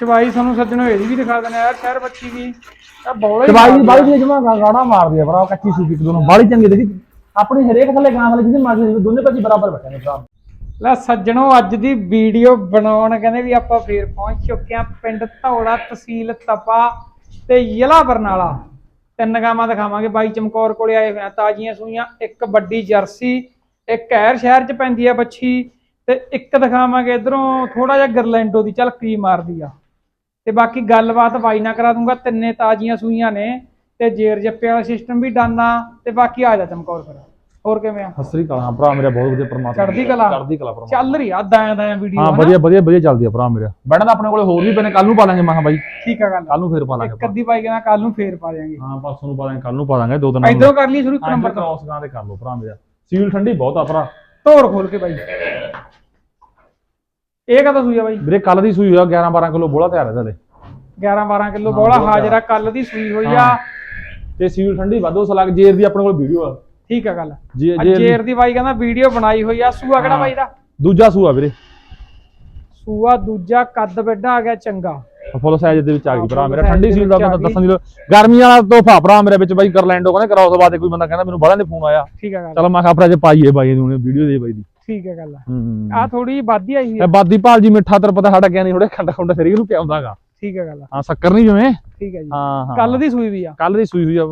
ਚਵਾਈ ਤੁਹਾਨੂੰ ਸੱਜਣੋ ਇਹਦੀ ਵੀ ਦਿਖਾ ਦੇਣਾ ਯਾਰ ਸ਼ਹਿਰ ਬੱਚੀ ਦੀ ਆ ਬੌਲਾ ਚਵਾਈ ਬਾਲੀ ਦੀ ਜਮਾ ਗਾੜਾ ਮਾਰਦੀ ਆ ਭਰਾ ਕੱਚੀ ਸੂਪੀ ਦੋਨੋਂ ਬਾਲੀ ਚੰਗੀ ਦੇਖੀ। ਆਪਣੀ ਹਰੇਕ ਥੱਲੇ ਗਾਂ ਥੱਲੇ ਜਿਹਦੇ ਮਾਰਦੀ ਦੋਨੇ ਭਾਜੀ ਬਰਾਬਰ ਬੈਠੇ ਭਰਾ। ਲੈ ਸੱਜਣੋ ਅੱਜ ਦੀ ਵੀਡੀਓ ਬਣਾਉਣ ਕਹਿੰਦੇ ਵੀ ਆਪਾਂ ਫੇਰ ਪਹੁੰਚ ਚੁੱਕੇ ਆ ਪਿੰਡ ਧੌਲਾ ਤਹਿਸੀਲ ਤਪਾ ਤੇ ਜ਼ਿਲ੍ਹਾ ਬਰਨਾਲਾ। ਤਿੰਨ ਗਾਵਾਂ ਦਿਖਾਵਾਂਗੇ ਬਾਈ ਚਮਕੌਰ ਕੋਲੇ ਆਏ ਹੋਏ ਆ ਤਾਜ਼ੀਆਂ ਸੂਈਆਂ ਇੱਕ ਵੱਡੀ ਜਰਸੀ ਇੱਕ ਹੈਰ ਸ਼ਹਿਰ ਚ ਪੈਂਦੀ ਆ ਬੱਚੀ। ਤੇ ਇੱਕ ਦਿਖਾਵਾਂਗੇ ਇਧਰੋਂ ਥੋੜਾ ਜਿਹਾ ਗਰਲੈਂਡੋ ਦੀ ਝਲਕੀ ਮਾਰਦੀ ਆ। ਤੇ ਬਾਕੀ ਗੱਲਬਾਤ ਬਾਈ ਨਾਲ ਕਰਾ ਦੂੰਗਾ ਤਿੰਨੇ ਤਾਜ਼ੀਆਂ ਸੂਈਆਂ ਨੇ ਤੇ ਜੇਰ ਜੱਪੇ ਵਾਲਾ ਸਿਸਟਮ ਵੀ ਡਾਨਾ ਤੇ ਬਾਕੀ ਆ ਜਾ ਚਮਕੌਰ ਫਿਰ। ਹੋਰ ਕਿਵੇਂ ਆ? ਹਸਰੀ ਕਲਾ ਭਰਾ ਮੇਰਾ ਬਹੁਤ ਵਧੀਆ ਪਰਮਾਤਮਾ ਚੜ੍ਹਦੀ ਕਲਾ। ਚੜ੍ਹਦੀ ਕਲਾ ਪਰਮਾਤਮਾ। ਚੱਲ ਰਹੀ ਆ ਦਾਇਆ ਦਾਇਆ ਵੀਡੀਓ ਹਾਂ ਵਧੀਆ ਵਧੀਆ ਵਧੀਆ ਚੱਲਦੀ ਆ ਭਰਾ ਮੇਰਾ। ਬੈਠਾ ਤਾਂ ਆਪਣੇ ਕੋਲੇ ਹੋਰ ਵੀ ਪੈਣੇ ਕੱਲ ਨੂੰ ਪਾ ਲਾਂਗੇ ਮੈਂ ਕਿਹਾ ਬਾਈ। ਠੀਕ ਆ ਗੱਲ। ਕੱਲ ਨੂੰ ਫੇਰ ਪਾ ਲਾਂਗੇ ਇੱਕ ਅੱਧੀ ਕਹਿੰਦਾ ਕੱਲ ਨੂੰ ਫੇਰ ਪਾ ਦਿਆਂਗੇ। ਹਾਂ ਪਰਸੋਂ ਨੂੰ ਪਾ ਲਾਂਗੇ ਕੱਲ ਨੂੰ ਪਾ ਲਾਂਗੇ ਦੋ ਦਿਨ ਇਧਰੋਂ ਕਰ ਲਈ ਸ਼ੁਰੂ ਇੱਕ ਨੰਬਰ ਤੋਂ। ਕ੍ਰਾਸ ਗਾਂ ਤੇ ਕਰ ਲਓ ਭਰਾ ਮੇਰਾ। ਸੀਲ ਠੰਡੀ ਬਹੁਤ ਆ ਭਰਾ। ਧੋਰ ਖੋਲ ਕੇ ਬਾਈ। ਇਹ ਕਦੋਂ ਸੂਈ ਆ ਬਾਈ? ਵੀਰੇ ਕੱਲ ਦੀ ਸੂਈ ਹੋਇਆ 11 12 ਕਿਲੋ ਬੋਲਾ ਤਿਆਰ ਹੈ ਥਲੇ 11 12 ਕਿਲੋ ਬੋਲਾ ਹਾਜ਼ਰਾ ਕੱਲ ਦੀ ਸੂਈ ਹੋਈ ਆ। ਤੇ ਸੀਲ ਠੰਡੀ ਵਾਧੋ ਸਲਗ ਜੇਰ ਦੀ ਆਪਣੇ ਕੋਲ ਵੀਡੀਓ ਆ। ਠੀਕ ਆ ਗੱਲ। ਜੇਰ ਦੀ ਬਾਈ ਕਹਿੰਦਾ ਵੀਡੀਓ ਬਣਾਈ ਹੋਈ ਆ। ਸੂਆ ਕਿਹੜਾ ਬਾਈ ਦਾ? ਦੂਜਾ ਸੂਆ ਵੀਰੇ। ਸੂਆ ਦੂਜਾ ਕੱਦ ਵੱਡਾ ਆ ਗਿਆ ਚੰਗਾ। ਫੁੱਲ ਸਾਈਜ਼ ਦੇ ਵਿੱਚ ਆ ਗਈ ਭਰਾ ਮੇਰਾ ਠੰਡੀ ਸੀਲ ਦਾ ਬੰਦਾ। ਦੱਸਣ ਦੀ ਗਰਮੀ ਵਾਲਾ ਤੋਹਫਾ ਭਰਾ ਮੇਰੇ ਵਿੱਚ ਬਾਈ ਕਰਲੈਂਡੋ ਕਹਿੰਦੇ ਕਰਾਉਸ ਬਾਅਦ ਕੋਈ ਬੰਦਾ ਕਹਿੰਦਾ ਮੈਨੂੰ ਬੜਾ ਦੇ ਫੋਨ ਆਇਆ। ਠੀਕ ਆ ਗੱਲ। ਚਲ ਮੈਂ ਕਿਹਾ ਭਰਾ ਜੇ ਪਾਈਏ ਬਾਈ ਨੂੰ ਵੀਡੀਓ ਦੇ ਬਾਈ ਦੀ। ਠੀਕ ਆ ਗੱਲ ਹੂੰ ਆ ਥੋੜੀ ਵਾਧੀ ਆਈ ਆ। ਬਾਦੀ ਭਾਲ ਜੀ ਮਿੱਠਾ ਤੇਰੇ ਪਤਾ ਸਾਡਾ ਕਿਆ ਨਹੀਂ ਥੋੜੇ ਖੰਡ ਖੰਡ ਫਿਰ ਇਹਨੂੰ ਪਿਆਉਂਦਾਗਾ ਠੀਕ ਆ ਗੱਲ ਹਾਂ ਸ਼ੱਕਰ ਨਹੀਂ ਜਿਵੇਂ? ਠੀਕ ਆ ਜੀ। ਹਾਂ ਹਾਂ। ਕੱਲ ਦੀ ਸੂਈ ਵੀ ਆ। ਕੱਲ ਦੀ ਸੂਈ ਹੋਈ ਆ।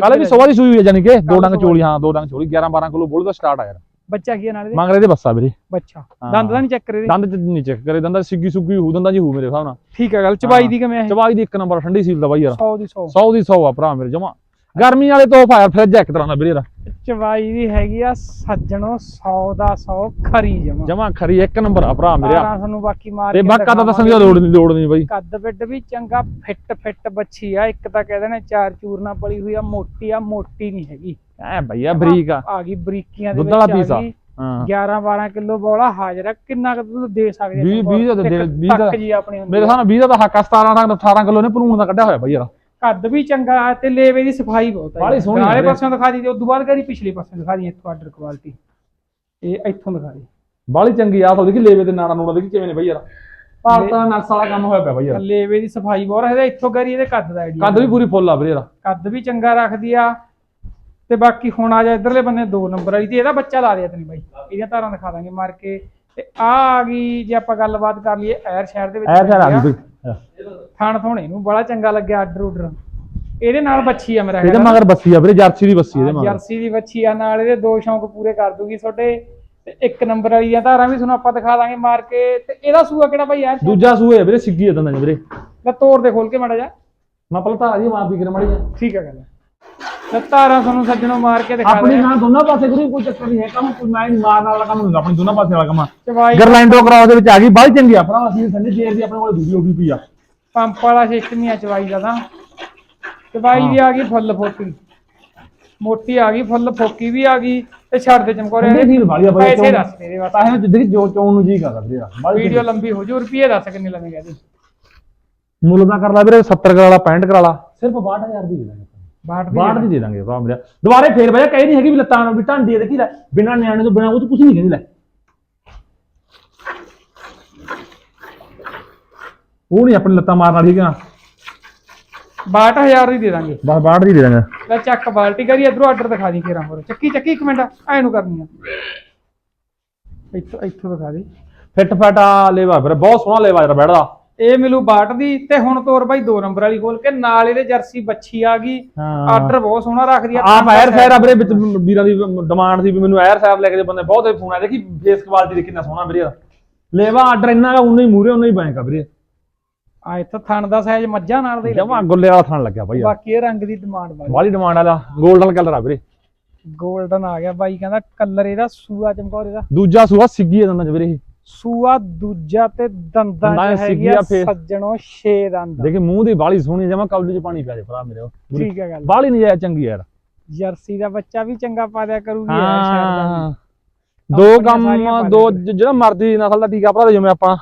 ਕੱਲ ਤੇ ਸਵੇਰ ਦੀ ਸੂਈ ਹੋਈ ਆ ਜਾਨੀ ਕਿ ਦੋ ਡੰਗ ਚੋਲੀ ਹਾਂ ਦੋ ਡੰਗ ਚੋਲੀ। 11 12 ਕਿਲੋ ਬੋਲ ਦਾ ਸਟਾਰਟ ਆ ਯਾਰ ਬੱਚਾ ਕੀ ਆ ਨਾਲ ਦੇ ਮੰਗ ਰਹੇ ਦੇ ਬੱਸਾ ਵੀਰੇ। ਬੱਚਾ। ਹਾਂ। ਦੰਦ ਦਾ ਨਹੀਂ ਚੈੱਕ ਕਰੇ ਦੰਦ ਚ ਨਹੀਂ ਚੈੱਕ ਕਰੇ ਦੰਦਾ ਸਿੱਗੀ ਸੁੱਗੀ ਹੂ ਦੰਦਾ ਜੀ ਹੂ ਮੇਰੇ ਹਿਸਾਬ ਨਾਲ। ਠੀਕ ਆ ਗੱਲ ਚਬਾਈ ਦੀ ਕਿਵੇਂ ਆ ਇਹ? ਚਵਾਈ ਦੀ ਇੱਕ ਨੰਬਰ ਠੰਡੀ ਸੀਲ ਦਾ ਬਾਈ ਯਾਰ। 100 ਦੀ 100 100 ਦੀ 100 ਆ ਭਰਾ ਮੇਰੇ ਜਮਾ। ਗਰਮੀ ਵਾਲੇ ਤੋਹਫਾ ਯਾਰ ਫ੍ਰਿਜ ਇੱਕ ਤਰ੍ਹਾਂ ਦਾ ਵੀਰੇ ਚਵਾਈ ਦੀ ਹੈਗੀ ਆ ਸੱਜਣੋ 100 ਦਾ 100 ਖਰੀ ਜਮਾ। ਜਮਾ ਖਰੀ ਇੱਕ ਨੰਬਰ ਆ ਭਰਾ ਮੇਰੇ ਤਾਰਾਂ ਤੁਹਾਨੂੰ ਬਾਕੀ ਮਾਰ ਤੇ ਬਾਕਾ ਤਾਂ ਦੱਸਣ ਦੀ। ਲੋੜ ਨਹੀਂ ਲੋੜ ਨਹੀਂ ਬਾਈ। ਕੱਦ ਬਿੱਡ ਵੀ ਚੰਗਾ ਫਿੱਟ ਫਿੱਟ ਬੱਚੀ ਆ। ਇੱਕ ਤਾਂ ਕਹਿੰਦੇ ਨੇ ਚਾਰ ਚੂਰਨਾ ਪਲੀ ਹੋਈ ਆ ਮੋਟੀ ਆ ਮੋਟੀ ਨਹੀਂ ਹੈਗੀ। ਐ ਭਈਆ ਬਰੀਕ ਆ। ਆ ਗਈ ਬਰੀਕੀਆਂ ਦੇ ਦੁੱਧ ਵਿੱਚ ਵਾਲਾ ਆ ਪੀਸ ਆ। ਗਈ ਹਾਂ। 11 12 ਕਿਲੋ ਬੋਲਾ ਹਾਜ਼ਰ ਆ। ਕਿੰਨਾ ਕੁ ਦੁੱਧ ਦੇ ਸਕਦੇ ਵੀਹ- ਤੁਹਾਨੂੰ? ਵੀਹ ਦਾ ਤਾਂ ਦੇ- ਵੀਹ ਦਾ- ਤੱਕ ਜੀ ਆਪਣੀ ਹੁੰਦੀ ਮੇਰੇ ਆ। ਹਿਸਾਬ ਨਾਲ 20 ਦਾ ਤਾਂ ਹੱਕ ਆ 17 ਦਾ 18 ਕਿਲੋ ਨੇ ਭਰੂਣ ਦਾ ਕੱਢਿਆ ਹੋਇਆ ਯਾਰ। ਕੱਦ ਵੀ ਚੰਗਾ ਆ ਤੇ ਲੇਵੇ ਦੀ ਸਫ਼ਾਈ ਬਹੁਤ ਆ ਬਾਹਲੀ ਸੋਹਣੀ ਆ ਨਾਲੇ ਵੀਰੇ। ਪਾਸਿਓਂ ਦਿਖਾ ਦੀ ਤੇ ਉਦੋਂ ਬਾਅਦ ਕਰੀ ਪਿਛਲੇ ਪਾਸਿਓਂ ਦਿਖਾ ਦੀ ਇੱਥੋਂ ਆਰਡਰ ਕੁਆਲਿਟੀ ਇਹ ਇੱਥੋਂ ਦਿਖਾ ਦੀ ਬਾਲੀ ਚੰਗੀ ਆ ਤਾਂ ਦੇਖੀ ਲੇਵੇ ਤੇ ਨਾੜਾ ਨੂੜਾ ਦੇਖੀ ਕਿਵੇਂ ਨੇ ਯਾਰ। ਭਾਰਤ ਦਾ ਨਕਸ ਵਾਲਾ ਕੰਮ ਹੋਇਆ ਪਿਆ ਯਾਰ। ਲੇਵੇ ਦੀ ਸਫ਼ਾਈ ਬਹੁਤ ਹੈ ਇੱਥੋਂ ਕਰੀ ਇਹਦੇ ਕੱਦ ਦਾ ਆਈਡੀਆ ਕੱਦ ਵੀ ਪੂਰੀ ਫੁੱਲ ਆ ਯਾਰ ਕੱਦ ਵੀ ਚੰਗਾ ਰੱਖਦੀ ਆ। ਤੇ ਬਾਕੀ ਹੁਣ ਆ ਜਾ ਇਧਰਲੇ ਬੰਨੇ ਦੋ ਨੰਬਰ ਵਾਲੀ ਤੇ ਇਹਦਾ ਬੱਚਾ ਲਾ ਦਿਆ ਤੈਨੂੰ ਬਾਈ। ਇਹਦੀਆਂ ਧਾਰਾਂ ਦਿਖਾ ਦਾਂਗੇ ਮਾਰ ਕੇ। ਤੇ ਆ ਆ ਗਈ ਜੇ ਆਪਾਂ ਗੱਲਬਾਤ ਕਰ ਲਈਏ ਐਰ ਸ਼ਹਿਰ ਦੇ ਵਿੱਚ ਐ ਫਿਰ ਆ ਗਈ ਥਣ ਥੋਣੇ ਨੂੰ ਬੜਾ ਚੰਗਾ ਲੱਗਿਆ ਆਰਡਰ ਉਡਰ ਇਹਦੇ ਨਾਲ ਬੱਚੀ ਆ ਮੇਰਾ ਇਹਦੇ ਹੈਗਾ। ਮਗਰ ਬੱਸੀ ਆ ਵੀਰੇ ਜਰਸੀ ਦੀ ਬੱਸੀ ਇਹਦੇ ਮਗਰ। ਜਰਸੀ ਦੀ ਬੱਚੀ ਆ ਨਾਲ ਇਹਦੇ ਦੋ ਸ਼ੌਂਕ ਪੂਰੇ ਕਰ ਦੂਗੀ ਤੁਹਾਡੇ। ਤੇ ਇੱਕ ਨੰਬਰ ਵਾਲੀ ਦੀਆਂ ਧਾਰਾਂ ਵੀ ਤੁਹਾਨੂੰ ਆਪਾਂ ਦਿਖਾ ਦਾਂਗੇ ਮਾਰ ਕੇ। ਤੇ ਇਹਦਾ ਸੂਆ ਕਿਹੜਾ ਭਾਈ ਯਾਰ ਦੂਜਾ ਸੂਏ ਆ ਵੀਰੇ ਸਿੱਗੀ ਇਦਾਂ ਦਾ ਵੀਰੇ। ਲੈ ਤੋੜ ਦੇ ਖੋਲ ਕੇ ਮਾੜਾ ਜਾ ਮੈਂ ਪਹਿਲਾਂ ਤਾਂ ਆ ਜੀ ਦੀ ਕਰ ਮੜੀ ਠੀਕ ਹੈ ਗੱਲ। ਤੇ ਧਾਰਾਂ ਤੁਹਾਨੂੰ ਸੱਜਣੋਂ ਮਾਰ ਕੇ ਦਿਖਾ ਆਪਣੀ ਦੇ। ਨਾਲ ਦੋਨਾਂ ਪਾਸੇ ਗੁਰੂ ਕੋਈ ਚੱਕਰ ਨਹੀਂ ਹੈ ਕੰਮ ਕੋਈ ਮੈਂ ਮਾਰਨ ਵਾਲਾ ਕੰਮ ਹੁੰਦਾ ਆਪਣੀ ਦੋਨਾਂ ਪਾਸੇ ਵਾਲਾ ਕੰਮ ਆ। ਚਵਾਈ। ਗਰਲੈਂਡੋ ਕਰਾਉ ਦੇ ਵਿੱਚ ਆ ਗਈ ਬਾਹਲੀ ਚੰਗੀ ਆ। ਭਰਾ ਅਸੀਂ ਸੰਡੇ ਜੇਰ ਦੀ ਆਪਣੇ ਕੋਲ ਵੀਡੀਓ ਵੀ ਪਈ ਆ। ਪੰਪ ਵਾਲਾ ਸਿਸਟਮ ਹੀ ਆ ਚਵਾਈ ਦਾ ਤਾਂ। ਚਵਾਈ ਵੀ ਆ ਗਈ ਫੁੱਲ ਫੋਕੀ। ਮੋਟੀ ਆ ਗਈ ਫੁੱਲ ਫੋਕੀ ਵੀ ਆ ਗਈ ਤੇ ਛੱਡ ਦੇ ਚਮਕੌਰੇ ਸੰਡੇ ਫੀਲ ਵਾਲੀ ਆ ਬਾਈ ਪੈਸੇ ਦੱਸ ਮੇਰੇ ਵਾਸਤੇ ਤਾਂ ਇਹ ਜੋ ਚੋਣ ਨੂੰ ਜੀ ਕਰਦਾ ਵੀਰੇ ਬਾਹਲੀ ਵੀਡੀਓ ਲੰਬੀ ਹੋ ਜੂ ਰੁਪਏ ਦੱਸ ਕਿੰਨੇ ਇਹਦੇ। ਮੁੱਲ ਦਾ ਕਰ ਲਾ ਵੀਰੇ 70 ਕਰਾ ਲਾ 65 ਕਰਾ ਲਾ। ਸਿਰਫ 62000 ਦੀ ਦੇ ਦਾਂਗੇ। ਬਾਟ ਦੀ 62 ਦੀ ਦੇ ਦਾਂਗੇ ਭਰਾ ਮੇਰਾ ਦੁਬਾਰੇ ਫੇਰ ਬਜਾ ਕਹੀ ਨਹੀਂ ਹੈਗੀ ਵੀ ਲੱਤਾਂ ਵੀ ਢਾਂਡੀ ਦੇਖੀ ਲੈ ਬਿਨਾਂ ਨਿਆਣੇ ਤੋਂ ਬਿਨਾਂ ਉਹ ਤੋਂ ਕੁਝ ਨਹੀਂ ਕਹਿੰਦੀ ਲੈ। ਉਹ ਨਹੀਂ ਆਪਣੀ ਲੱਤਾਂ ਮਾਰਨ ਵਾਲੀ ਹੈਗਾ 62000 ਦੀ ਦੇ ਦਾਂਗੇ। ਬਸ 62 ਦੀ ਦੇ ਦਾਂਗੇ। ਲੈ ਚੱਕ ਬਾਲਟੀ ਕਰੀ ਇਧਰੋਂ ਆਰਡਰ ਦਿਖਾ ਦੀ ਕੇਰਾ ਹੋਰ। ਚੱਕੀ ਚੱਕੀ ਇੱਕ ਮਿੰਟ ਐ ਨੂੰ ਕਰਨੀ ਆ। ਇੱਥੋਂ ਇੱਥੋਂ ਦਿਖਾ ਦੀ। ਫਿੱਟ ਫਟਾ ਲੇਵਾ ਵੀਰੇ ਬਹੁਤ ਸੋਹਣਾ ਲੇਵਾ ਯਾਰ ਬੈਠਦਾ। ਇਹ ਮਿਲੂ ਬਾਟ ਦੀ ਤੇ ਹੁਣ ਤੋਰ ਬਾਈ ਦੋ ਨੰਬਰ ਵਾਲੀ ਖੋਲ ਕੇ ਨਾਲ ਇਹਦੇ ਜਰਸੀ ਬੱਚੀ ਆ ਗਈ। ਆਰਡਰ ਬਹੁਤ ਸੋਹਣਾ ਰੱਖਦੀ ਆ ਆਪ ਐਰ ਫੈਰ ਆ ਵੀਰੇ ਵਿੱਚ ਵੀਰਾਂ ਦੀ ਡਿਮਾਂਡ ਸੀ ਵੀ ਮੈਨੂੰ ਐਰ ਫੈਰ ਲੈ ਕੇ ਦੇ ਬੰਦੇ ਬਹੁਤ ਫੋਨ ਆਏ ਦੇਖੀ ਫੇਸ ਕੁਆਲਿਟੀ ਦੇ ਕਿੰਨਾ ਸੋਹਣਾ ਵੀਰੇ। ਲੇਵਾ ਆਰਡਰ ਇੰਨਾ ਦਾ ਉਨਾ ਹੀ ਮੂਰੇ ਉਨਾ ਹੀ ਬੈਂਕ ਆ ਵੀਰੇ। ਆ ਇੱਥੋਂ ਥਣ ਦਾ ਸਾਈਜ਼ ਮੱਝਾਂ ਨਾਲ ਦਾ ਜਮਾ ਗੁੱਲੇ ਵਾਲਾ ਥਣ ਲੱਗਿਆ ਬਾਈ ਬਾਕੀ ਇਹ ਰੰਗ ਦੀ ਡਿਮਾਂਡ ਵਾਲੀ। ਬਾਹਲੀ ਡਿਮਾਂਡ ਵਾਲਾ 골ਡਨ ਕਲਰ ਆ ਵੀਰੇ। 골ਡਨ ਆ ਗਿਆ ਬਾਈ ਕਹਿੰਦਾ ਕਲਰ ਇਹਦਾ ਸੂਆ ਚਮਕੌਰ ਇਹਦਾ। ਦੂਜਾ ਸੂਆ ਸਿੱਗੀ ਆ ਦੰਦਾਂ ਚ ਵੀਰੇ ਇਹ। ਸੂਆ ਦੂਜਾ ਤੇ ਦੰਦਾਂ ਚ ਹੈਗੀ। ਸੱਜਣੋ 6 ਦੰਦ। ਦੇਖੀ ਮੂੰਹ ਦੀ ਬਾਲੀ ਸੋਹਣੀ ਜਮਾ ਕੌਲੀ ਚ ਪਾਣੀ ਪਿਆ ਜੇ ਭਰਾ ਮੇਰੇ ਠੀਕ ਹੈ ਗੱਲ। ਬਾਲੀ ਨਹੀਂ ਜਾਇ ਚੰਗੀ ਯਾਰ। ਜਰਸੀ ਦਾ ਬੱਚਾ ਵੀ ਚੰਗਾ ਪਾ ਦਿਆ ਕਰੂਗੀ ਯਾਰ ਸ਼ਾਇਦ ਦਾ। ਦੋ ਕੰਮ ਦੋ ਜਿਹੜਾ ਮਰਦੀ ਨਸਲ ਦਾ ਟੀਕਾ ਭਰਾ ਦੇ ਜਿਵੇਂ ਆਪਾਂ।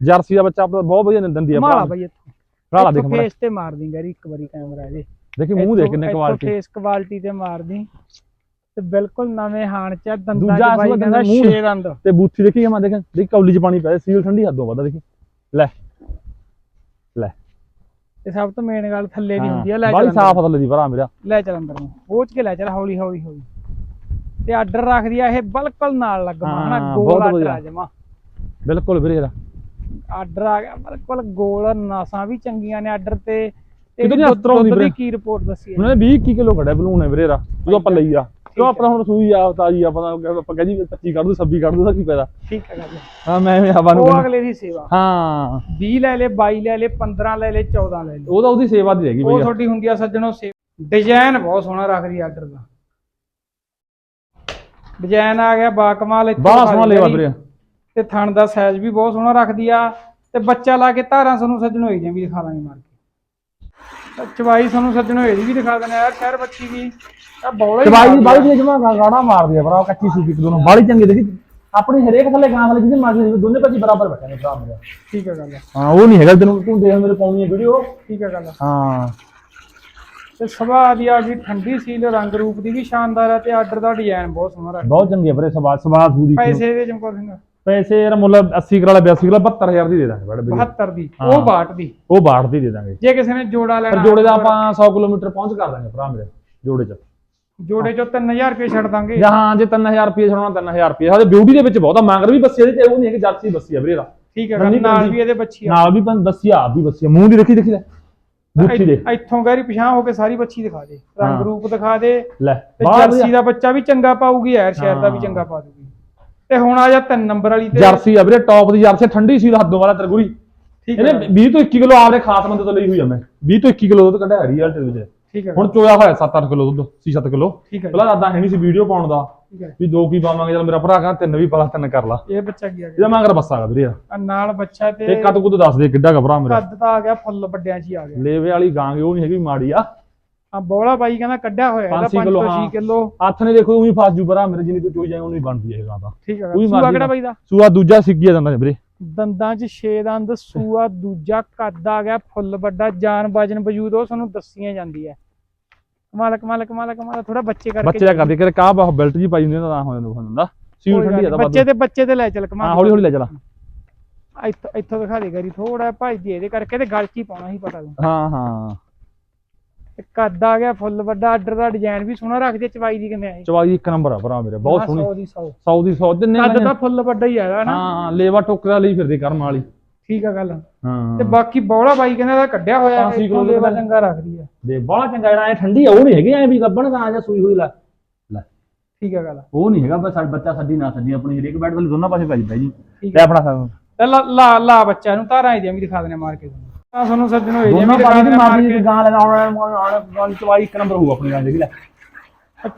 ਜਰਸੀ ਦਾ ਬੱਚਾ ਬਹੁਤ ਵਧੀਆ ਦੰਦੀ ਆ ਮਾਲਾ ਬਾਈ ਇੱਥੋਂ। ਭਰਾ ਦੇਖ ਫੇਸ ਤੇ ਮਾਰ ਦੀ ਗਰੀ ਇੱਕ ਵਾਰੀ ਕੈਮਰਾ ਇਹਦੇ। ਦੇਖੀ ਮੂੰਹ ਦੇਖ ਕਿੰਨੇ ਕੁਆਲਿਟੀ ਫੇਸ ਕੁਆਲਿਟੀ ਤੇ ਮਾਰਦੀ ਤੇ ਬਿਲਕੁਲ ਨਵੇਂ ਹਾਣ ਚ ਦੰਦਾਂ ਚ ਬਾਈ ਕਹਿੰਦਾ ਦੰਦਾਂ ਮੂੰਹ- 6 ਦੰਦ। ਤੇ ਬੂਥੀ ਦੇਖੀ ਮੈਂ ਦੇਖ ਦੇਖ ਕੌਲੀ ਚ ਪਾਣੀ ਪਿਆ ਸੀਲ ਠੰਡੀ ਹੱਦੋਂ ਵੱਧਾ ਦੇਖੀ। ਲੈ। ਤੇ ਸਭ ਤੋਂ ਮੇਨ ਗੱਲ ਥੱਲੇ ਦੀ ਹੁੰਦੀ ਆ ਲੈ ਚੱਲ ਸਾਫ਼ ਥੱਲੇ ਦੀ ਭਰਾ ਮੇਰਾ। ਲੈ ਚੱਲ ਅੰਦਰ ਨੂੰ। ਪਹੁੰਚ ਕੇ ਲੈ ਚੱਲ ਹੌਲੀ ਹੌਲੀ ਹੌਲੀ। ਤੇ ਆਰਡਰ ਰੱਖਦੀ ਆ ਇਹ ਬਿਲਕੁਲ ਨਾਲ ਲੱਗਵਾ ਹਨਾ ਗੋਲ ਆਰਡਰ। ਆ ਜਮਾ। ਬਿਲਕੁਲ ਵੀਰੇ ਇਹਦਾ। ਆਰਡਰ ਆ ਗਿਆ ਬਿਲਕੁਲ ਗੋਲ ਨਾਸਾਂ ਵੀ ਚੰਗੀਆਂ ਨੇ ਆਰਡਰ ਤੇ। ਨੀ ਦੁੱਧ- ਦੀ। ਕੀ ਰਿਪੋਰਟ ਦੱਸੀ ਹੈ ਉਹਨੇ 20 21 ਕਿਲੋ ਖੜਿਆ ਬਲੂਨ ਹੈ ਵੀਰੇ ਇਹਦਾ ਜਦੋਂ ਆਪਾਂ ਲਈ ਆ। ਕਿਉਂ ਆਪਣਾ ਹੁਣ ਸੂਈ ਆ ਤਾਜੀ ਆ ਪਤਾ ਆਪਾਂ ਕਹਿੰਦੀ 25 ਕੱਢ ਦੂ 26 ਕੱਢ ਦੂ ਉਹਦਾ ਕੀ ਫਾਇਦਾ? ਠੀਕ ਹੈ ਗੱਲ ਹਾਂ। ਮੈਂ ਐਵੇਂ ਹਵਾ ਨੂੰ ਉਹ ਅਗਲੇ ਦੀ ਸੇਵਾ। ਹਾਂ। 20 ਲੈ ਲੈ 22 ਲੈ ਲੈ 15 ਲੈ ਲੈ 14 ਲੈ ਲੈ। ਉਹਦਾ ਉਹਦੀ ਸੇਵਾ ਦੀ ਰਹਿ ਗਈ ਉਹ ਬਈ ਤੁਹਾਡੀ ਹੁੰਦੀ ਆ ਸੱਜਣੋ ਡਿਜ਼ਾਈਨ ਬਹੁਤ ਸੋਹਣਾ ਰੱਖਦੀ ਆਰਡਰ ਦਾ। ਡਿਜ਼ਾਈਨ ਆ ਗਿਆ ਬਾਕਮਾਲ ਇੱਥੇ ਬਾਹਲਾ ਦਿਖਾ ਸੋਹਣਾ ਜੀ। ਵੀਰੇ। ਤੇ ਥਣ ਦਾ ਸਾਈਜ਼ ਵੀ ਬਹੁਤ ਸੋਹਣਾ ਰੱਖਦੀ ਆ। ਤੇ ਬੱਚਾ ਲਾ ਕੇ ਧਾਰਾਂ ਤੁਹਾਨੂੰ ਸੱਜਣੋ ਇਹਦੀਆਂ ਵੀ ਦਿਖਾ ਦਾਂਗੇ ਮਾਰ ਤਾਂ ਚਵਾਈ ਤੁਹਾਨੂੰ ਸੱਜਣੋ ਇਹਦੀ ਵੀ ਦਿਖਾ ਦਿੰਦੇ ਆ ਯਾਰ ਸ਼ਹਿਰ ਬੱਚੀ ਦੀ ਆ ਬੌਲਾ ਹੀ ਚਵਾਈ। ਬਾਈ ਦੀ ਜਮਾ ਗਾੜਾ ਮਾਰਦੀ ਆ ਭਰਾ ਕੱਚੀ ਸੂਪੀ ਦੋਨੋਂ ਬਾਲੀ ਚੰਗੀ ਦੇਖੀ ਆਪਣੀ ਹਰੇਕ ਥੱਲੇ ਗਾਂ ਵਾਲੇ ਜਿਹਦੇ ਮਾਰਦੀ ਸੀ, ਦੋਨੇ ਭਾਜੀ ਬਰਾਬਰ ਬੈਠੇ ਨੇ ਭਰਾ ਮੇਰੇ। ਠੀਕ ਹੈ ਗੱਲ ਹਾਂ ਉਹ ਨਹੀਂ ਹੈਗਾ ਤੈਨੂੰ ਤੂੰ ਦੇਖ ਮੇਰੇ ਪਾਉਣੀ ਹੈ ਵੀਡੀਓ ਠੀਕ ਹੈ ਗੱਲ ਹਾਂ। ਤੇ ਸੁਭਾਅ ਦੀ ਆ ਗਈ ਠੰਡੀ ਸੀਲ ਰੰਗ ਰੂਪ ਦੀ ਵੀ ਸ਼ਾਨਦਾਰ ਹੈ ਤੇ ਆਰਡਰ ਦਾ ਡਿਜ਼ਾਈਨ ਬਹੁਤ ਸੋਹਣਾ ਰੱਖਦਾ ਬਹੁਤ ਚੰਗੀ ਹੈ ਵੀਰੇ ਸਵਾਦ ਸਵਾਦ ਸੂਦੀ ਪੈਸੇ ਦੇ ਚਮਕੌਰ ਸਿੰਘ। ਪੈਸੇ ਯਾਰ ਮੁੱਲ 80 ਕਰਾਲਾ 82 ਕਰਾਲਾ 72000 ਦੀ ਦੇ ਦਾਂਗੇ ਬੜੇ ਵੀਰੇ 72 ਦੀ ਹਾਂ। ਉਹ 62 ਦੀ। ਉਹ ਬਾੜ ਦੀ ਦੇ ਦਾਂਗੇ। ਜੇ ਕਿਸੇ ਨੇ ਜੋੜਾ ਲੈਣਾ ਪਰ ਜੋੜੇ ਦਾ ਆਪਾਂ 100 ਕਿਲੋਮੀਟਰ ਪਹੁੰਚ ਕਰ ਦਾਂਗੇ ਭਰਾ ਮੇਰੇ ਜੋੜੇ ਚ। ਜੋੜੇ ਚੋਂ 3000 ਰੁਪਏ ਛੱਡ ਦਾਂਗੇ। ਜਾਂ ਹਾਂ ਜੇ 3000 ਰੁਪਏ ਛੜਾਉਣਾ 3000 ਰੁਪਏ। ਸਾਡੇ ਬਿਊਟੀ ਦੇ ਵਿੱਚ ਬਹੁਤ ਮੰਗਰ ਵੀ ਬੱਸੀ ਇਹਦੇ ਤੇ ਉਹ ਨਹੀਂ ਹੈ ਕਿ ਜਰਸੀ ਬੱਸੀ ਆ ਵੀਰੇ ਦਾ ਠੀਕ ਹੈ ਗੱਲ, ਨਾਲ। ਵੀ ਇਹਦੇ ਬੱਚੀ ਆ। ਨਾਲ ਵੀ ਬੱਸੀ ਆ ਆਪ ਵੀ ਬੱਸੀ ਆ। ਮੂੰਹ ਦੀ ਦੇਖੀ ਦੇਖੀ ਲੈ। ਬੁੱਥੀ ਦੇ ਇੱਥ- ਇੱਥੋਂ ਗੈਰੀ ਪਛਾਂ ਹੋ ਕੇ ਸਾਰੀ ਬੱਚੀ ਦਿਖਾ ਦੇ। ਰੰਗ। ਰੂਪ ਦਿਖਾ ਦੇ। ਲੈ ਤੇ ਬਾਹਰ ਜਰਸੀ ਦਾ ਬੱਚਾ ਵੀ ਚੰਗਾ ਪਾਊਗੀ ਯਾਰ ਸ਼ਹਿਰ ਦਾ ਵੀ ਹਾਂ। ਚੰਗਾ ਪਾ ਦੂਗੀ ਤੇ ਹੁਣ ਆ ਜਾ ਤਿੰਨ ਨੰਬਰ ਵਾਲੀ ਤੇ ਜਰਸੀ ਆ ਵੀਰੇ ਟੌਪ ਦੀ ਜਰਸੀ ਠੰਡੀ ਸੀ ਹੱਦੋਂ ਵਾਲਾ ਤਰਗੁਰੀ। ਠੀਕ ਇਹਨੇ ਹੈ 20 ਤੋਂ 21 ਕਿਲੋ ਆਪਦੇ ਖਾਸ ਬੰਦੇ ਤੋਂ ਲਈ ਹੋਈ ਆ ਮੈਂ। 20 ਤੋਂ 21 ਕਿਲੋ ਦੁੱਧ ਕੱਢਿਆ ਰੀਅਲ ਤੇ ਵਿੱਚ। ਠੀਕ ਹੈ ਹੁਣ ਚੋਇਆ ਹੋਇਆ 7-8 ਕਿਲੋ ਦੁੱਧ 6-7 ਕਿਲੋ। ਠੀਕ ਹੈ ਪਹਿਲਾਂ ਦਾਦਾ ਹੈ ਨਹੀਂ ਸੀ ਵੀਡੀਓ ਪਾਉਣ ਦਾ ਵੀ ਦੋ ਕੀ ਪਾਵਾਂਗੇ ਚਲ ਮੇਰਾ ਭਰਾ ਕਹਿੰਦਾ ਤਿੰਨ ਵੀ ਪਾ ਤਿੰਨ ਕਰ ਲਾ। ਇਹ ਬੱਚਾ ਕੀ ਆ ਗਿਆ? ਇਹਦਾ ਮਗਰ ਬੱਸਾ ਗਾ ਵੀਰੇ ਆ। ਨਾਲ ਬੱਚਾ ਤੇ ਇਹ ਕੱਦ ਕੁੱਦ ਦੱਸ ਦੇ ਕਿੱਡਾ ਭਰਾ ਮੇਰਾ। ਕੱਦ ਤਾਂ ਆ ਗਿਆ ਫੁੱਲ ਵੱਡਿਆਂ 'ਚ ਹੀ ਆ ਗਿਆ। ਲੇਵੇ ਵਾਲੀ ਗਾਂਗੇ ਉਹ ਨਹੀਂ ਹੈਗੀ ਮਾੜੀ ਆ। ਆ ਬੋਲਾ ਬਾਈ ਕਹਿੰਦਾ ਕੱਢਿਆ ਹੋਇਆ ਇਹਦਾ ਪੰਜ ਛੇ 5 ਕਿੱਲੋ, ਤੋਂ 6 ਹਾਂ। ਕਿਲੋ। ਹੱਥ ਨੇ ਦੇਖੋ ਉਹੀ ਫਸ ਜੂ ਭਰਾ ਮੇਰੇ ਜਿੰਨੀ ਤੂੰ ਚੋਈ ਜਾਏ ਉਹਨੀ ਬਣਦੀ ਹੈ ਇਹ ਗਾਂ ਤਾਂ। ਠੀਕ ਹੈ ਸੂਆ ਕਿਹੜਾ। ਬਾਈ ਦਾ? ਸੂਆ ਦੂਜਾ ਸਿੱਗੀਆ ਜਾਂਦਾ ਵੀਰੇ। ਦੰਦਾਂ 'ਚ ਛੇ ਦੰਦ ਸੂਆ ਦੂਜਾ ਕੱਦ ਆ ਗਿਆ ਫੁੱਲ ਵੱਡਾ ਜਾਨ ਬਾਜਨ ਵਜੂਦ ਉਹ ਤੁਹਾਨੂੰ ਦੱਸੀਆਂ ਜਾਂਦੀ ਹੈ ਕਮਾਲ ਕਮਾਲ ਕਮਾਲ ਕਮਾਲ ਥੋੜਾ ਬੱਚੇ ਕਰਕੇ ਬੱਚੇ ਦਾ ਕਰਦੇ ਕਿ ਕਾਹ ਬਾਹ ਬੈਲਟ ਜੀ ਪਾਈ ਹੁੰਦੀ ਨਾ ਤਾਂ ਹੋ ਜਾਂਦਾ ਹੁੰਦਾ ਸੀਲ ਠੰਡੀ ਆ ਨੀ, ਤਾਂ ਬੱਚੇ ਤੇ ਬੱਚੇ ਤੇ ਲੈ ਚੱਲ ਕਮਾਲ ਹਾਂ ਹੌਲੀ ਹੌਲੀ ਲੈ ਚਲਾ। ਇੱਥੋਂ ਇੱਥੋਂ ਦਿਖਾ ਦੇ ਗਰੀ ਥੋੜਾ ਭਜਦੀ ਇਹਦੇ ਕਰਕੇ ਤੇ ਗਲ 'ਚ ਹੀ ਪਾਉਣਾ ਸੀ ਪਤਾ ਨਹੀਂ ਹਾਂ ਹਾਂ। ਕੱਦ ਆ ਗਿਆ ਫੁੱਲ ਵੱਡਾ ਆਰਡਰ ਦਾ ਡਿਜ਼ਾਈਨ ਵੀ ਸੋਹਣਾ ਰੱਖਦੇ ਚਵਾਈ ਦੀ ਕਿੰਨੇ ਆਏ ਚਵਾਈ ਇੱਕ ਨੰਬਰ ਆ ਭਰਾ ਮੇਰੇ ਬਹੁਤ ਸੋਹਣੀ। 100 ਦੀ 100 100 ਦੀ 100 ਦਿੰਨੇ ਕੱਦ ਤਾਂ ਫੁੱਲ ਵੱਡਾ ਹੀ ਹੈਗਾ ਨਾ ਹਾਂ ਲੇਵਾ ਟੋਕਰਾ ਲਈ ਫਿਰਦੇ ਕਰਮ ਵਾਲੀ। ਠੀਕ ਆ ਗੱਲ। ਹਾਂ। ਤੇ ਬਾਕੀ ਬੌਲਾ ਬਾਈ ਕਹਿੰਦਾ ਇਹਦਾ ਕੱਢਿਆ ਹੋਇਆ ਹੈ ਲੇਵਾ ਦਾ ਚੰਗਾ ਰੱਖਦੀ ਹੈ ਦੇ ਬਾਹਲਾ ਚੰਗਾ ਜਿਹੜਾ ਐ ਠੰਡੀ ਆ ਉਹ ਨਹੀਂ ਹੈਗੀ ਐ ਵੀ ਗੱਬਣ ਤਾਂ ਆ ਜਾ ਸੂਈ ਹੋਈ ਲੈ। ਲੈ। ਠੀਕ ਆ ਗੱਲ। ਉਹ ਨਹੀਂ ਹੈਗਾ ਬਸ ਸਾਡਾ ਬੱਚਾ ਛੱਡੀ ਨਾ ਛੱਡੀ ਆਪਣੀ ਹਰੇਕ ਬੈਠ ਵਾਲੀ ਦੋਨਾਂ ਪਾਸੇ ਭਾਜੀ ਜੀ। ਠੀਕ ਲੈ ਆਪਣਾ ਸਾਨੂੰ ਤੇ ਲਾ ਲਾ ਬੱਚਾ ਨੂੰ ਧਾਰਾਂ ਇਹਦੀਆਂ ਵੀ ਦਿਖਾ ਦੇਣੇ ਮਾਰ ਕੇ ਤਾਂ ਸੱਜਣੋ ਦੋਨਾਂ ਪਾਸੇ ਦੀ ਦੀ ਗਾਂ ਚਵਾਈ ਇੱਕ ਨੰਬਰ ਹੋਊ ਆਪਣੀ ਗਾਂ ਦੇਖ ਲੈ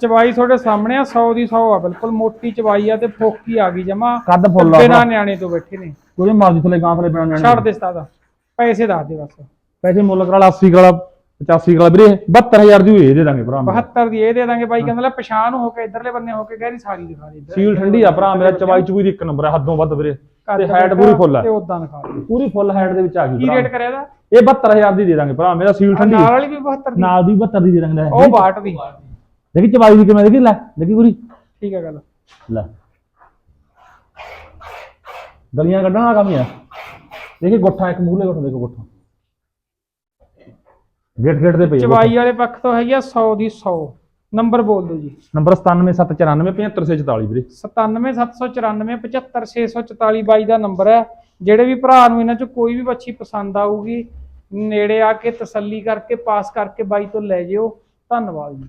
ਚਵਾਈ ਤੁਹਾਡੇ ਸਾਹਮਣੇ ਆ 100 ਦੀ 100 ਆ ਬਿਲਕੁਲ ਮੋਟੀ ਚਵਾਈ ਆ ਤੇ ਫੋਕੀ ਆ ਗਈ ਜਮਾ। ਕੱਦ ਫੁੱਲ ਆ ਬਿਨਾ ਨਿਆਣੇ ਤੋਂ ਬੈਠੇ ਨੇ। ਕੋਈ ਮਰਜ਼ੀ ਥਲੇ ਗਾਂ ਥਲੇ ਬਣਾ ਛੱਡ ਦੇ ਸਤਾਦਾ ਪੈਸੇ ਦੱਸ ਦੇ ਬਸ। ਪੈਸੇ ਮੁੱਲ ਕਰਾ 80 ਕਰਾ 85 ਕਰਾ ਵੀਰੇ 72000 ਦੀ ਹੋਈ ਦੇ ਦਾਂਗੇ ਭਰਾ ਮੇਰਾ। 72 ਦੀ ਇਹ ਦੇ ਦਾਂਗੇ ਬਾਈ ਕਹਿੰਦਾ ਲੈ ਪਛਾਣ ਹੋ ਕੇ ਇਧਰਲੇ ਬੰਨੇ ਹੋ ਕੇ ਗਹਿਰੀ ਸਾਰੀ ਦਿਖਾ ਦੇ। ਸੀਲ ਠੰਡੀ ਆ ਭਰਾ ਮੇਰਾ ਚਵਾਈ ਚੁਈ ਦੀ ਇੱਕ ਨੰਬਰ ਹੱਦੋਂ ਵੱਧ ਵੀਰੇ। ਤੇ ਹਾਈਟ ਪੂਰੀ ਫੁੱਲ ਤੇ ਹੈ ਉਦਾਂ ਦਿਖਾ ਦੇ। ਪੂਰੀ ਫੁੱਲ ਹਾਈਟ ਦੇ ਵਿੱਚ ਆ ਗਈ ਕੀ ਰੇਟ ਕਰਿਆ ਦਾ ਇਹ 72000 ਦੀ ਦੇ ਦਾਂਗੇ ਭਰਾ ਮੇਰਾ ਸੀਲ ਠੰਡੀ। ਨਾਲ ਵਾਲੀ ਵੀ 72 ਦੀ? ਨਾਲ ਦੀ 72 ਦੀ ਦੇ ਦਾਂਗੇ। ਉਹ 62 ਦੀ ਦੇਖੀ ਚਵਾਈ ਦੀ ਕਿਵੇਂ ਦੇਖੀ? ਲੈ ਦੇਖੀ ਪੂਰੀ। ਠੀਕ ਹੈ ਗੱਲ। ਲੈ। ਗਲੀਆਂ ਕੱਢਣ ਵਾਲਾ ਕੰਮ ਹੀ ਆ। ਦੇਖੀ ਗੁੱਠਾ ਇੱਕ ਮੂਹਰੇ ਗੁੱਠਾ ਦੇਖੋ ਗੁੱਠਾ। ਗੇਟ ਗੇਟ ਦੇ ਪਈ ਆ। ਚਵਾਈ ਵਾਲੇ ਪੱਖ ਤੋਂ ਹੈਗੀ ਆ 100 ਦੀ 100 ਨੰਬਰ ਬੋਲ ਦਿਓ ਜੀ। ਨੰਬਰ 97794 75644 ਵੀਰੇ। 97794 75644 ਬਾਈ ਦਾ ਨੰਬਰ ਹੈ। ਜਿਹੜੇ ਵੀ ਭਰਾ ਨੂੰ ਇਹਨਾਂ ਚੋਂ ਕੋਈ ਵੀ ਬੱਚੀ ਪਸੰਦ ਆਊਗੀ ਨੇੜੇ ਆ ਕੇ ਤਸੱਲੀ ਕਰਕੇ ਪਾਸ ਕਰਕੇ ਬਾਈ ਤੋਂ ਲੈ ਜਿਓ। ਧੰਨਵਾਦ ਜੀ।